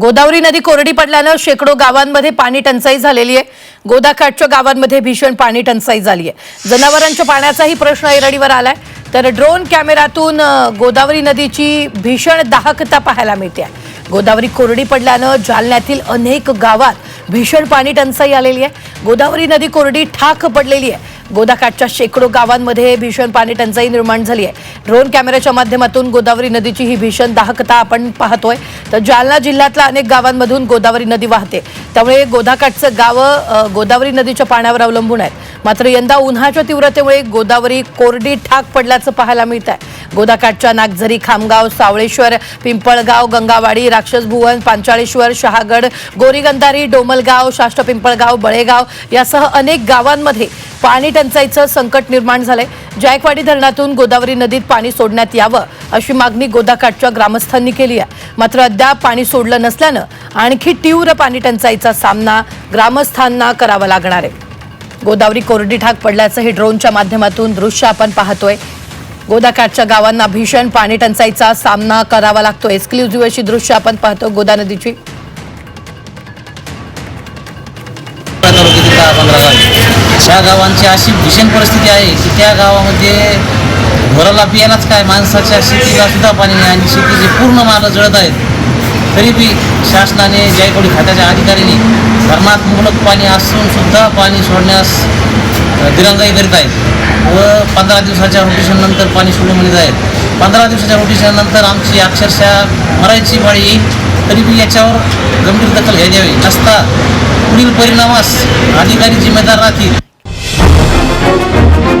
गोदावरी नदी कोरडी पडल्यानं शेकडो गावांमध्ये पाणी टंचाई झालेली आहे. गोदाकाठच्या गावांमध्ये भीषण पाणी टंचाई झाली आहे. जनावरांच्या पाण्याचाही प्रश्न ऐरणीवर आलाय. तर ड्रोन कॅमेऱ्यातून गोदावरी नदीची भीषण दाहकता पाहायला मिळते आहे. गोदावरी कोरडी पडल्यानं जालन्यातील अनेक गावात भीषण पाणी टंचाई आलेली आहे. गोदावरी नदी कोरडी ठाक पडलेली आहे. गोदाकाठच्या शेकडो गावांमध्ये भीषण पाणी टंचाई निर्माण झाली आहे. ड्रोन कॅमेऱ्याच्या माध्यमातून गोदावरी नदीची ही भीषण दाहकता आपण पाहतोय. तर जालना जिल्ह्यातल्या अनेक गावांमधून गोदावरी नदी वाहते. त्यामुळे गोदाकाठचं गावं गोदावरी नदीच्या पाण्यावर अवलंबून आहेत मात्र यंदा उन्हाच्या तीव्रतेमुळे गोदावरी कोरडी ठाक पडल्याचं पाहायला मिळत आहे गोदाकाठच्या नागझरी खामगाव सावळेश्वर पिंपळगाव गंगावाडी राक्षसभुवन पांचाळेश्वर शहागड गोरीगंधारी डोमलगाव शाष्ट पिंपळगाव बळेगाव यासह अनेक गावांमध्ये पाणी टंचाईचं संकट निर्माण झालंय. जायकवाडी धरणातून गोदावरी नदीत पाणी सोडण्यात यावं अशी मागणी गोदाकाठच्या ग्रामस्थांनी केली आहे. मात्र अद्याप पाणी सोडलं नसल्यानं आणखी तीव्र पाणी टंचाईचा सामना ग्रामस्थांना करावा लागणार आहे. गोदावरी कोरडी ठाक पडल्याचं हे ड्रोनच्या माध्यमातून दृश्य आपण पाहतोय. गोदाकाठच्या गावांना भीषण पाणी टंचाईचा सामना करावा लागतो एक्सक्लुझिव्ह अशी दृश्य आपण पाहतो गोदा नदीची. त्या गावांची अशी भीषण परिस्थिती आहे की त्या गावामध्ये घोराला पियालाच काय माणसाच्या शेतीला सुद्धा पाणी नाही आणि शेतीचे पूर्ण माल जळत आहेत. तरी बी शासनाने जायकवाडी खात्याच्या अधिकाऱ्यांनी धरणात मुबलक पाणी असून सुद्धा पाणी सोडण्यास दिरंगाई करीत आहेत व पंधरा दिवसाच्या रोटेशननंतर पाणी सोडून म्हणत आहेत. पंधरा दिवसाच्या रोटेशननंतर आमची अक्षरशः मरायची पाळी येईल तरी बी याच्यावर गंभीर दखल घ्यायला यावी. नसता पुढील परिणामास अधिकारी जिम्मेदार राहतील. Thank you.